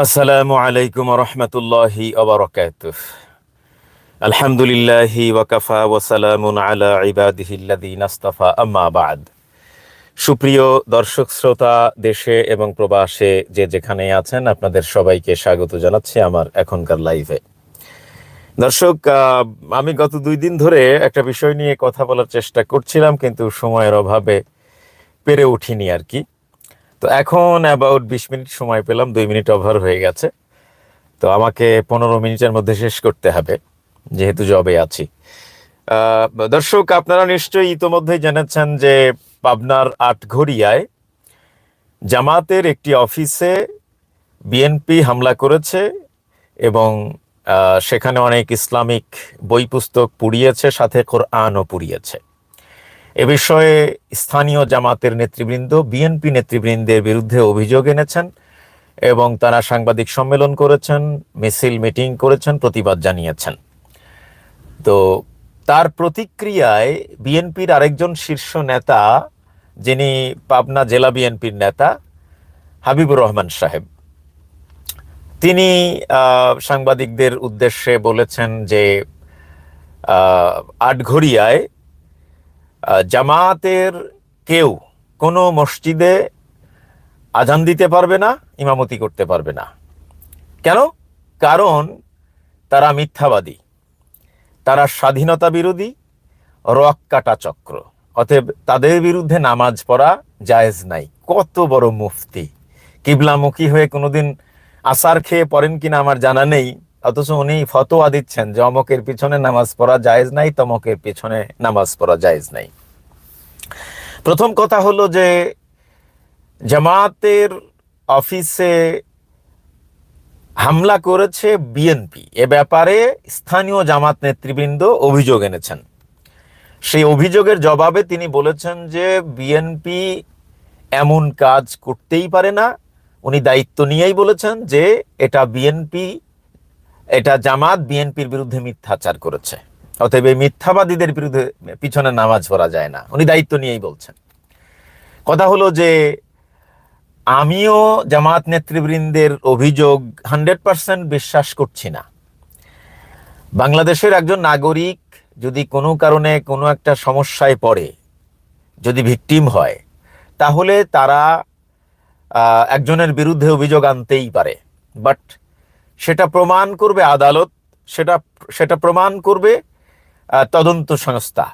আসসালামু আলাইকুম রহমতুল্লাহি ওবরাকাতুহ আলহামদুলিল্লাহি ওয়াকাফা ওয়াসালামুন আলা ইবাদিহিল্লাযীন আস্তাফা, আম্মা বাদ। সুপ্রিয় দর্শক, শ্রোতা, দেশে এবং প্রবাসে যে যেখানে আছেন, আপনাদের সবাইকে স্বাগত জানাচ্ছি আমার এখনকার লাইভে। দর্শক আমি গত দুই দিন ধরে একটা বিষয় নিয়ে কথা বলার চেষ্টা করছিলাম, কিন্তু সময়ের অভাবে পেরে উঠিনি আর কি। তো এখন অ্যাবাউট বিশ মিনিট সময় পেলাম, দুই মিনিট ওভার হয়ে গেছে। তো আমাকে পনেরো মিনিটের মধ্যে শেষ করতে হবে, যেহেতু জবে আছি। দর্শক, আপনারা নিশ্চয়ই ইতোমধ্যেই জেনেছেন যে পাবনার আটঘরিয়ায় জামাতের একটি অফিসে বিএনপি হামলা করেছে এবং সেখানে অনেক ইসলামিক বই পুস্তক পুড়িয়েছে, সাথে কোরআনও পুড়িয়েছে। এ বিষয়ে স্থানীয় জামাতের নেতৃবৃন্দ, বিএনপি নেতৃবৃন্দের বিরুদ্ধে অভিযোগ এনেছেন এবং তারা সাংবাদিক সম্মেলন করেছেন, মিছিল, মিটিং করেছেন, প্রতিবাদ জানিয়েছেন। তো তার প্রতিক্রিয়ায় বিএনপির আরেকজন শীর্ষ নেতা, যিনি পাবনা জেলা বিএনপির নেতা, হাবিবুর রহমান সাহেব। তিনি সাংবাদিকদের উদ্দেশ্যে বলেছেন যে আটঘরিয়ায় জামাতের কেউ কোনো মসজিদে আজান দিতে পারবে না, ইমামতি করতে পারবে না। কেন? কারণ তারা মিথ্যাবাদী। তারা স্বাধীনতা বিরোধী, রক কাটা চক্র। অতএব তাদের বিরুদ্ধে নামাজ পড়া জায়েজ নাই। কত বড় মুফতি। কিবলামুখী হয়ে কোনোদিন আসার খেয়ে পড়েন কিনা আমার জানা নেই। অথচ উনি ফতোয়া দিচ্ছেন যে অমকের পিছনে নামাজ পড়া জায়েজ নাই, তমকের পিছনে নামাজ পড়া জায়েজ নাই। প্রথম কথা হলো যে জামাতের অফিসে হামলা করেছে বিএনপি। এ ব্যাপারে স্থানীয় জামাত নেতৃবৃন্দ অভিযোগ এনেছেন। সেই অভিযোগের জবাবে তিনি বলেছেন যে বিএনপি এমন কাজ করতেই পারে না। উনি দায়িত্ব নিয়েই বলেছেন যে এটা বিএনপি এটা জামাত বিএনপির বিরুদ্ধে মিথ্যাচার করেছে। অতএব এই মিথ্যাবাদীদের বিরুদ্ধে পিছনে নামাজ পড়া যায় না। উনি দায়িত্ব নিয়েই বলছেন। কথা হলো যে, আমিও জামাত নেতৃবৃন্দের অভিযোগ হান্ড্রেড পার্সেন্ট বিশ্বাস করছি না। বাংলাদেশের একজন নাগরিক যদি কোনো কারণে কোনো একটা সমস্যায় পড়ে, যদি ভিকটিম হয়, তাহলে তারা একজনের বিরুদ্ধে অভিযোগ আনতেই পারে। বাট সেটা প্রমাণ করবে আদালত, সেটা সেটা প্রমাণ করবে তদন্ত সংস্থা।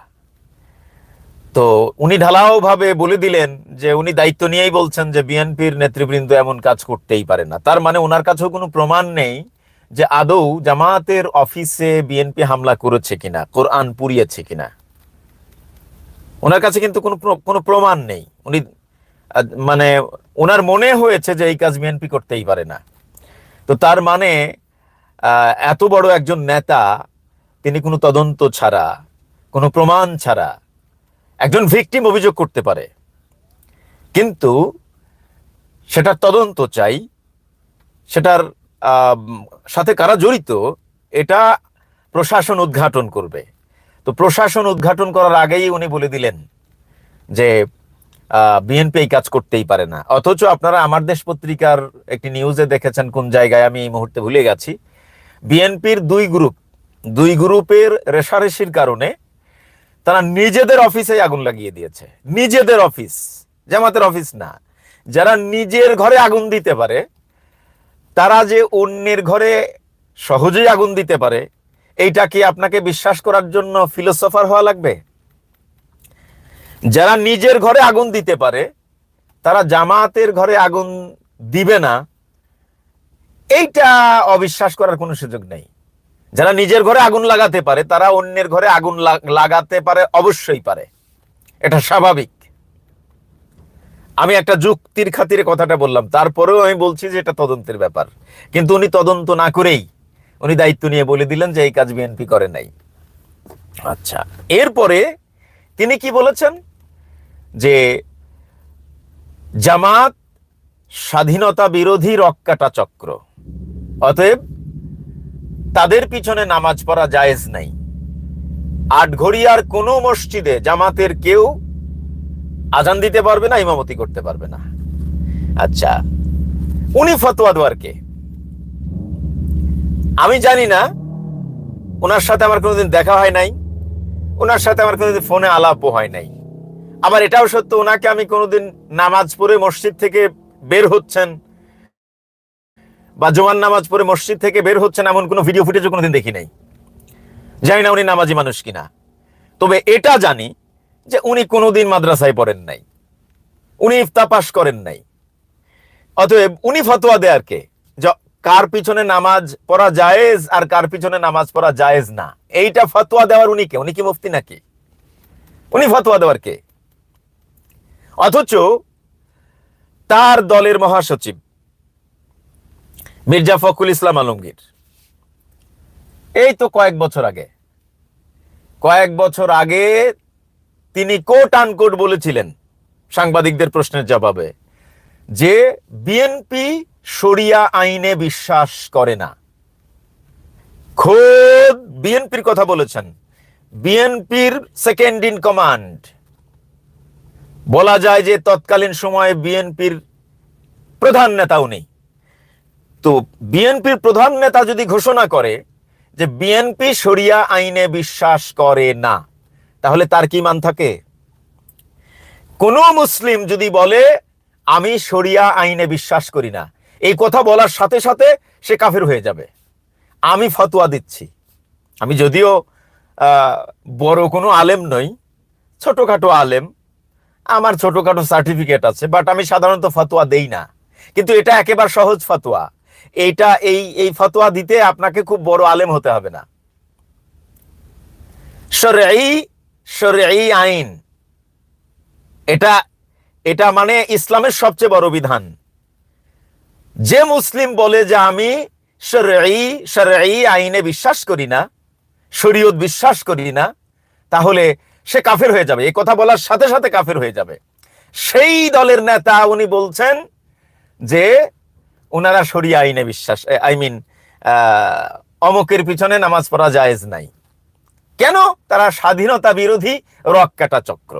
তো উনি ঢালাও ভাবে বলে দিলেন যে উনি দায়িত্ব নিয়েই বলছেন যে বিএনপির নেতৃবৃন্দ এমন কাজ করতেই পারে না। তার মানে ওনার কাছেও কোনো প্রমাণ নেই যে আদৌ জামাতের অফিসে বিএনপি হামলা করেছে কিনা, কোরআন পুড়িয়েছে কিনা। ওনার কাছে কিন্তু কোনো কোনো প্রমাণ নেই। উনি মানে ওনার মনে হয়েছে যে এই কাজ বিএনপি করতেই পারে না। তো তার মানে এত বড় একজন নেতা, তিনি কোনো তদন্ত ছাড়া, কোনো প্রমাণ ছাড়া একজন ভিকটিম অভিযোগ করতে পারে। কিন্তু সেটার তদন্ত চাই, সেটার সাথে কারা জড়িত, এটা প্রশাসন উদ্ঘাটন করবে। তো প্রশাসন উদ্ঘাটন করার আগেই উনি বলে দিলেন যে বিএনপি এই কাজ করতেই পারে না। অথচ আপনারা আমার দেশ পত্রিকার একটি নিউজে দেখেছেন কোন জায়গায় আমি এই মুহূর্তে ভুলে গেছি। বিএনপির দুই গ্রুপ দুই গ্রুপের রেশারেশির কারণে তারা নিজেদের অফিসে আগুন লাগিয়ে দিয়েছে। নিজেদের অফিস, জামাতের অফিস না। যারা নিজের ঘরে আগুন দিতে পারে, তারা যে অন্যের ঘরে সহজেই আগুন দিতে পারে, এইটা কি আপনাকে বিশ্বাস করার জন্য ফিলোসফার হওয়া লাগবে? যারা নিজের ঘরে আগুন দিতে পারে, তারা জামাতের ঘরে আগুন দিবে না। এইটা অবিশ্বাস করার কোনো সুযোগ নেই। যারা নিজের ঘরে আগুন লাগাতে পারে, তারা অন্যের ঘরে আগুন লাগ- লাগাতে পারে, অবশ্যই পারে। এটা স্বাভাবিক। আমি একটা যুক্তির খাতিরে কথাটা বললাম, তারপরেও আমি বলছি যে এটা তদন্তের ব্যাপার। কিন্তু উনি তদন্ত না করেই উনি দায়িত্ব নিয়ে বলে দিলেন যে এই কাজ বিএনপি করে নাই। আচ্ছা এরপরে তিনি কি বলেছেন? যে জামাত স্বাধীনতা বিরোধী রক্কাটা চক্র। অতএব তাদের পিছনে নামাজ পড়া জায়েজ নাই। আটঘরিয়ার কোনো মসজিদে জামাতের কেউ আজান দিতে পারবে না, ইমামতি করতে পারবে না। আচ্ছা উনি ফতোয়া দেওয়ার কে? আমি জানি না, ওনার সাথে আমার কোনোদিন দেখা হয় নাই, ওনার সাথে আমার কোনোদিন ফোনে আলাপও হয় নাই। আবার এটাও সত্য, ওনাকে আমি কোনোদিন নামাজ পড়ে মসজিদ থেকে বের হচ্ছেন বা জোয়ান নামাজ পড়ে মসজিদ থেকে বের হচ্ছেন এমন কোনো ভিডিও ফুটেজও কোনোদিন দেখি নাই। জানি না উনি নামাজি মানুষ কিনা। তবে এটা জানি যে উনি কোনোদিন মাদ্রাসায় পড়েন নাই। উনি ইফতা পাশ করেন নাই। অতএব উনি ফতোয়া দেয়ার কে? কার পিছনে নামাজ পড়া জায়েজ আর কার পিছনে নামাজ পড়া জায়েজ না? এইটা ফতোয়া দেওয়ার উনি কে? উনি কি মুফতি নাকি? উনি ফতোয়া দেওয়ার কে? অথচ তার দলের মহাসচিব মির্জা ফখরুল ইসলাম আলমগীর। এই তো কয়েক বছর আগে। কয়েক বছর আগে তিনি কোট আনকোট বলেছিলেন সাংবাদিকদের প্রশ্নের জবাবে যে বিএনপি শরিয়া আইনে বিশ্বাস করে না। খোদ বিএনপির কথা বলেছেন। বিএনপির সেকেন্ড ইন কমান্ড বলা যায় যে তৎকালীন সময়ে বিএনপির প্রধান নেতাও নেই তো বিএনপির প্রধান নেতা যদি ঘোষণা করে যে বিএনপি শরিয়া আইনে বিশ্বাস করে না, তাহলে তার কি মান থাকে? কোন মুসলিম যদি বলে, আমি শরিয়া আইনে বিশ্বাস করি না, এই কথা বলার সাথে সাথে সে কাফের হয়ে যাবে। আমি ফতোয়া দিচ্ছি। আমি যদিও বড় কোনো আলেম নই, ছোটখাটো আলেম আমার ছোটখাটো সার্টিফিকেট আছে বাট আমি সাধারণত ফতোয়া দেই না। কিন্তু এটা একেবারে সহজ ফতোয়া। এইটা এই এই ফতোয়া দিতে আপনাকে খুব বড় আলেম হতে হবে না। আইন। এটা এটা মানে ইসলামের সবচেয়ে বড় বিধান। যে মুসলিম বলে যে আমি শরঈ শরঈ আইনে বিশ্বাস করি না, শরীয়ত বিশ্বাস করি না, তাহলে সে কাফের হয়ে যাবে। এই কথা বলার সাথে সাথে কাফের হয়ে যাবে। সেই দলের নেতা উনি বলছেন যে ওনারা শরিয়া আইনে বিশ্বাস আই মিন অমকের পিছনে নামাজ পড়া জায়েজ নাই। কেন? তারা স্বাধীনতা বিরোধী রক কাটা চক্র।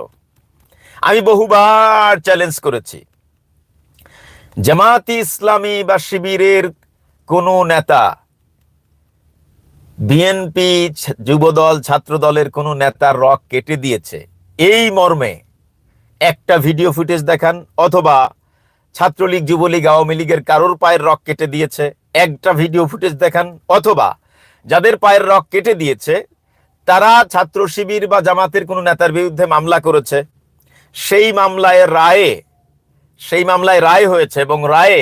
আমি বহুবার চ্যালেঞ্জ করেছি। জামাতি ইসলামী বা শিবিরের কোন নেতা বিএনপি যুবদল ছাত্র দলের কোন নেতার রক কেটে দিয়েছে। এই মর্মে একটা ভিডিও ফুটেজ দেখান, অথবা ছাত্রলীগ, যুবলীগ, আওয়ামী লীগের কারোর পায়ের রক কেটে দিয়েছে, একটা ভিডিও ফুটেজ দেখান, অথবা যাদের পায়ের রক কেটে দিয়েছে, তারা ছাত্র শিবির বা জামাতের কোনো নেতার বিরুদ্ধে মামলা করেছে। সেই মামলায় রায়ে, সেই মামলায় রায় হয়েছে এবং রায়ে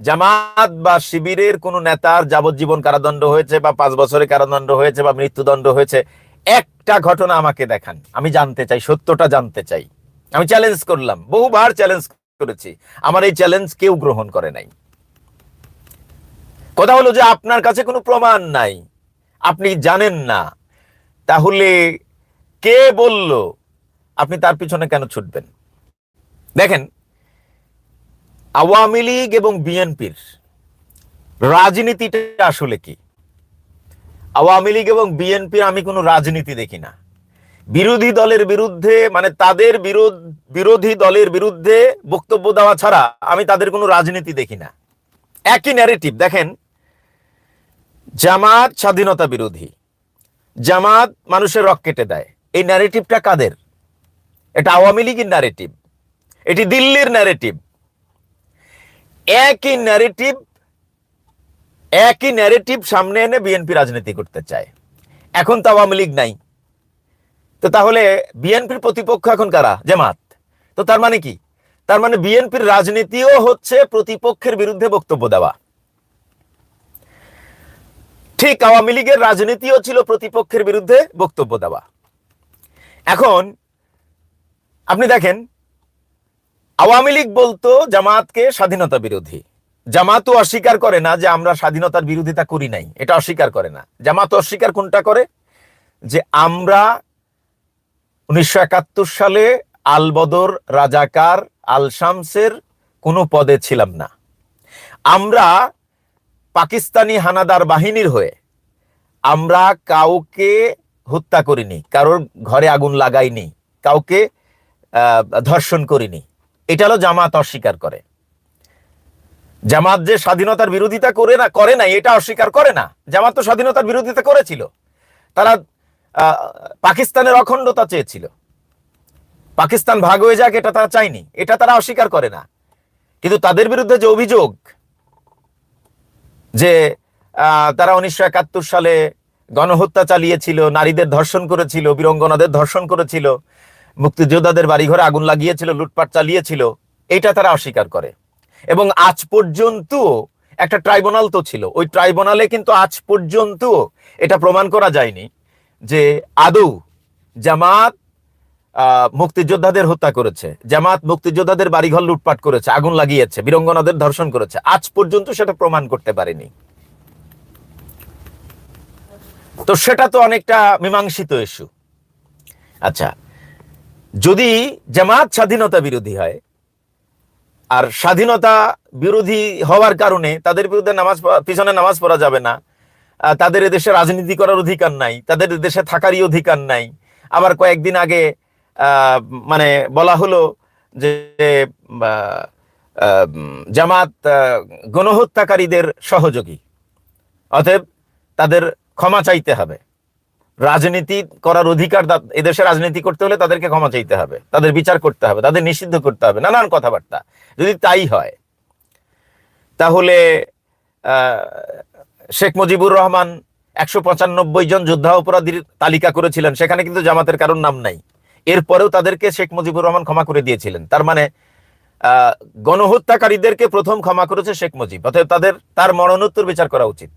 জামাত বা শিবিরের কোন নেতার যাবজ্জীবন কারাদণ্ড হয়েছে বা পাঁচ বছরের কারাদণ্ড হয়েছে বা মৃত্যুদণ্ড হয়েছে, একটা ঘটনা আমাকে দেখান। আমি জানতে চাই, সত্যটা জানতে চাই। আমি চ্যালেঞ্জ করলাম, বহুবার চ্যালেঞ্জ করেছি। আমার এই চ্যালেঞ্জ কেউ গ্রহণ করে নাই। কথা হলো যে আপনার কাছে কোনো প্রমাণ নাই। আপনি জানেন না। তাহলে কে বলল, আপনি তার পিছনে কেন ছুটবেন? দেখেন আওয়ামী লীগ এবং বিএনপির রাজনীতিটা আসলে কি? আওয়ামী লীগ এবং বিএনপির আমি কোনো রাজনীতি দেখি না। বিরোধী দলের বিরুদ্ধে মানে তাদের বিরোধ, বিরোধী দলের বিরুদ্ধে বক্তব্য দেওয়া ছাড়া আমি তাদের কোনো রাজনীতি দেখি না। একই ন্যারেটিভ দেখেন, জামাত স্বাধীনতা বিরোধী, জামাত মানুষের রক কেটে দেয়। এই ন্যারেটিভটা কাদের? এটা আওয়ামী লীগের ন্যারেটিভ এটি দিল্লির ন্যারেটিভ একই ন্যারেটিভ একই ন্যারেটিভ সামনে এনে বিএনপি রাজনীতি করতে চায়। এখন তো আওয়ামী লীগ নাই। তো তাহলে বিএনপির প্রতিপক্ষ এখন কারা? জামাত। তো তার মানে কি? তার মানে বিএনপির রাজনীতিও হচ্ছে প্রতিপক্ষের বিরুদ্ধে বক্তব্য দেওয়া। ঠিক আওয়ামী লীগের রাজনীতিও ছিল প্রতিপক্ষের বিরুদ্ধে বক্তব্য দেওয়া। এখন আপনি দেখেন আওয়ামী লীগ বলতো জামাতকে স্বাধীনতা বিরোধী। জামাতও অস্বীকার করে না যে আমরা স্বাধীনতার বিরোধিতা করি নাই। এটা অস্বীকার করে না। জামাত অস্বীকার কোনটা করে? যে আমরা উনিশশো একাত্তর সালে আল বদর রাজাকার আল শামসের কোনো পদে ছিলাম না। আমরা পাকিস্তানি হানাদার বাহিনীর হয়ে আমরা কাউকে হত্যা করিনি, কারোর ঘরে আগুন লাগাইনি, কাউকে ধর্ষণ করিনি। এটা হলো জামাত অস্বীকার করে। জামাত যে স্বাধীনতার বিরোধিতা করে না, করে নাই, এটা অস্বীকার করে না। জামাত তো স্বাধীনতার বিরোধিতা করেছিল। তারা পাকিস্তানের অখণ্ডতা চেয়েছিল। পাকিস্তান ভাগ হয়ে যাক, এটা তারা চায়নি। এটা তারা অস্বীকার করে না। কিন্তু তাদের বিরুদ্ধে যে অভিযোগ যে তারা উনিশশো একাত্তর সালে গণহত্যা চালিয়েছিল, নারীদের ধর্ষণ করেছিল, বীরঙ্গনাদের ধর্ষণ করেছিল মুক্তিযোদ্ধাদের বাড়িঘরে আগুন লাগিয়েছিল, লুটপাট চালিয়েছিল, এটা তারা অস্বীকার করে। এবং আজ পর্যন্ত একটা ট্রাইব্যুনাল তো ছিল। ওই ট্রাইব্যুনালে কিন্তু আজ পর্যন্ত এটা প্রমাণ করা যায়নি যে আদৌ জামাত মুক্তিযোদ্ধাদের হত্যা করেছে, জামাত মুক্তিযোদ্ধাদের বাড়িঘর লুটপাট করেছে, আগুন লাগিয়েছে, বীরঙ্গনাদের ধর্ষণ করেছে। আজ পর্যন্ত সেটা প্রমাণ করতে পারেনি। তো সেটা তো অনেকটা মীমাংসিত ইস্যু আচ্ছা যদি জামাত স্বাধীনতা বিরোধী হয়, আর স্বাধীনতা বিরোধী হওয়ার কারণে তাদের বিরুদ্ধে নামাজ পিছনে নামাজ পড়া যাবে না তাদের এদেশে রাজনীতি করার অধিকার নাই, তাদের দেশে থাকারই অধিকার নাই, আবার কয়েকদিন আগে মানে বলা হলো যে জামাত গণহত্যাকারীদের সহযোগী, অতএব তাদের ক্ষমা চাইতে হবে। রাজনীতি করার অধিকার এদেশে রাজনীতি করতে হলে তাদেরকে ক্ষমা চাইতে হবে। তাদের বিচার করতে হবে, তাদের নিষিদ্ধ করতে হবে, নানান কথাবার্তা। যদি তাই হয়, তাহলে শেখ মুজিবুর রহমান একশো পঁচানব্বই জন যোদ্ধা অপরাধীর তালিকা করেছিলেন, সেখানে কিন্তু জামাতের কারণ নাম নাই। এরপরেও তাদেরকে শেখ মুজিবুর রহমান ক্ষমা করে দিয়েছিলেন। তার মানে গণহত্যাকারীদেরকে প্রথম ক্ষমা করেছে শেখ মুজিব, অতএব তাদের, তার মরণোত্তর বিচার করা উচিত।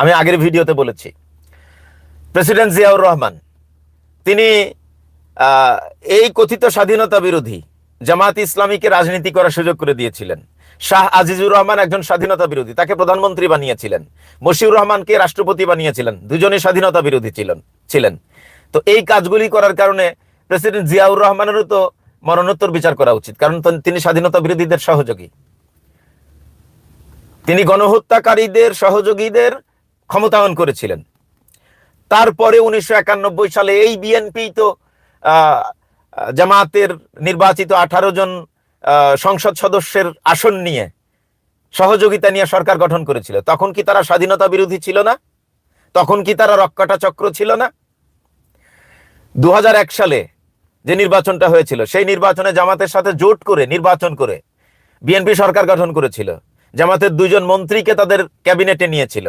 আমি আগের ভিডিওতে বলেছি প্রেসিডেন্ট জিয়াউর রহমান, তিনি এই কথিত স্বাধীনতা বিরোধী জামাত ইসলামীকে রাজনীতি করার সুযোগ করে দিয়েছিলেন। শাহ আজিজুর রহমান একজন স্বাধীনতা বিরোধী, তাকে প্রধানমন্ত্রী বানিয়েছিলেন। মশিউর রহমানকে রাষ্ট্রপতি বানিয়েছিলেন, দুজনেই স্বাধীনতা বিরোধী ছিলেন ছিলেন। তো এই কাজগুলি করার কারণে প্রেসিডেন্ট জিয়াউর রহমানেরও তো মরণোত্তর বিচার করা উচিত, কারণ তিনি স্বাধীনতা বিরোধীদের সহযোগী। তিনি গণহত্যাকারীদের সহযোগীদের ক্ষমতায়ন করেছিলেন। তারপরে উনিশশো একানব্বই সালে এই বিএনপি তো জামাতের নির্বাচিত আঠারো জন সংসদ সদস্যের আসন নিয়ে সহযোগিতা নিয়ে সরকার গঠন করেছিল। তখন কি তারা স্বাধীনতা বিরোধী ছিল না? তখন কি তারা রক্কাটা চক্র ছিল না? দু হাজার এক সালে যে নির্বাচনটা হয়েছিল, সেই নির্বাচনে জামাতের সাথে জোট করে, নির্বাচন করে বিএনপি সরকার গঠন করেছিল। জামাতের দুজন মন্ত্রীকে তাদের ক্যাবিনেটে নিয়েছিল।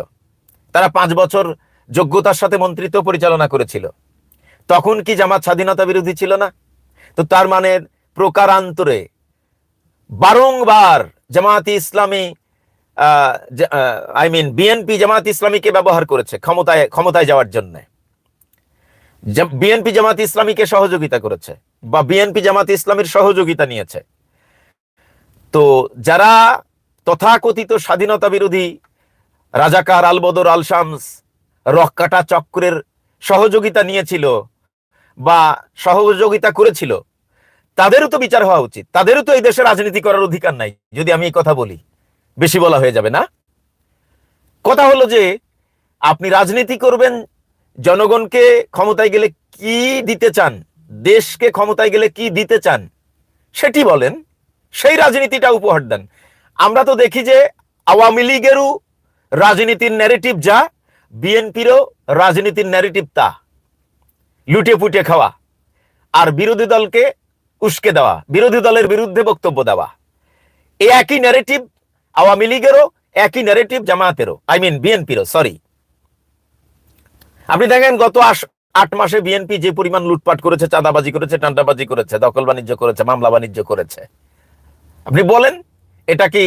তারা পাঁচ বছর যোগ্যতার সাথে মন্ত্রিত্ব পরিচালনা করেছিল। তখন কি জামাত স্বাধীনতা বিরোধী ছিল না? তো তার মানে প্রকারান্তরে বারংবার জামাতি ইসলামী আই মিন বিএনপি জামাত ইসলামীকে ব্যবহার করেছে ক্ষমতায় ক্ষমতায় যাওয়ার জন্য। বিএনপি জামাত ইসলামীকে সহযোগিতা করেছে বা বিএনপি জামাত ইসলামীর সহযোগিতা নিয়েছে। তো যারা তথাকথিত স্বাধীনতা বিরোধী রাজাকার আলবদর আল শামস রক্কাটা চক্রের সহযোগিতা নিয়েছিল বা সহযোগিতা করেছিল। তাদেরও তো বিচার হওয়া উচিত। তাদেরও তো এই দেশে রাজনীতি করার অধিকার নাই, যদি আমি এই কথা বলি। বেশি বলা হয়ে যাবে না? কথা হলো যে, আপনি রাজনীতি করবেন, জনগণকে ক্ষমতায় গেলে কি দিতে চান, দেশকে ক্ষমতায় গেলে কি দিতে চান, সেটি বলেন। সেই রাজনীতিটা উপহার দেন। আমরা তো দেখি যে আওয়ামী লীগেরও রাজনীতির ন্যারেটিভ যা বিএনপিরও রাজনীতির ন্যারেটিভ তা। লুটে পুটে খাওয়া আর বিরোধী দলকে উস্কে দেওয়া, বিরোধী দলের বিরুদ্ধে বক্তব্য দেওয়া। এই একই ন্যারেটিভ আওয়ামী লীগেরও, একই ন্যারেটিভ জামায়াতেরও আই মিন বিএনপিরও সরি আপনি দেখেন গত আট মাসে বিএনপি যে পরিমাণ লুটপাট করেছে, চাঁদাবাজি করেছে, টান্ডাবাজি করেছে, দখল বাণিজ্য করেছে, মামলা বাণিজ্য করেছে। আপনি বলেন, এটা কি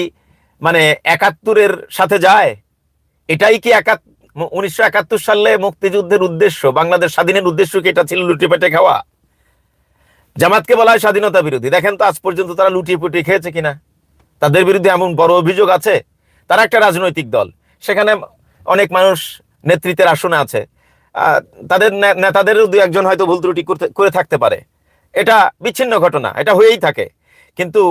মানে একাত্তরের সাথে যায়? এটাই কি একাত উনিশশো একাত্তর সালে মুক্তিযুদ্ধের উদ্দেশ্য, বাংলাদেশ স্বাধীনের উদ্দেশ্য কি? এটা ছিল লুটে পেটে খাওয়া। জামাতকে বলা হয় স্বাধীনতা বিরোধী। দেখেন তো, আজ পর্যন্ত তারা লুটিয়ে পুটিয়ে খেয়েছে কিনা? তাদের বিরুদ্ধে এমন বড় অভিযোগ আছে? তারা একটা রাজনৈতিক দল। সেখানে অনেক মানুষ নেতৃত্বের আসনে আছে। তাদের নেতাদেরও দু একজন হয়তো ভুল ত্রুটি করে থাকতে পারে। এটা বিচ্ছিন্ন ঘটনা, এটা হয়েই থাকে। কিন্তু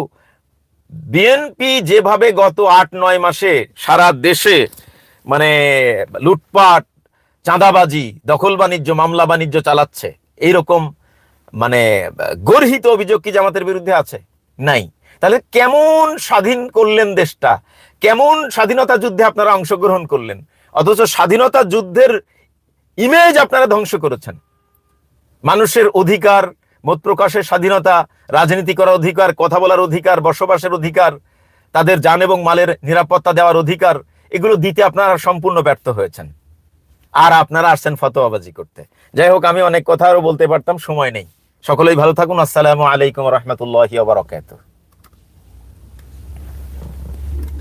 বিএনপি যেভাবে গত আট, নয় মাসে সারা দেশে মানে লুটপাট, চাঁদাবাজি, দখল বাণিজ্য, মামলা বাণিজ্য চালাচ্ছে। এইরকম মানে গর্হিত অভিযোগ কি জামাতের বিরুদ্ধে আছে? নাই। তাহলে কেমন স্বাধীন করলেন দেশটা? কেমন স্বাধীনতা যুদ্ধে আপনারা অংশগ্রহণ করলেন? অথচ স্বাধীনতা যুদ্ধের ইমেজ আপনারা ধ্বংস করেছেন। মানুষের অধিকার, মত প্রকাশের স্বাধীনতা, রাজনীতি করার অধিকার, কথা বলার অধিকার, বসবাসের অধিকার, তাদের যান এবং মালের নিরাপত্তা দেওয়ার অধিকার এগুলো দিতে আপনারা সম্পূর্ণ ব্যর্থ হয়েছেন। আর আপনারা আসছেন ফতোয়াবাজি করতে। যাই হোক, আমি অনেক কথা আরও বলতে পারতাম, সময় নেই। সকলেই ভালো থাকুন। আসসালামু আলাইকুম রহমতুল্লাহ বারকাতুহ।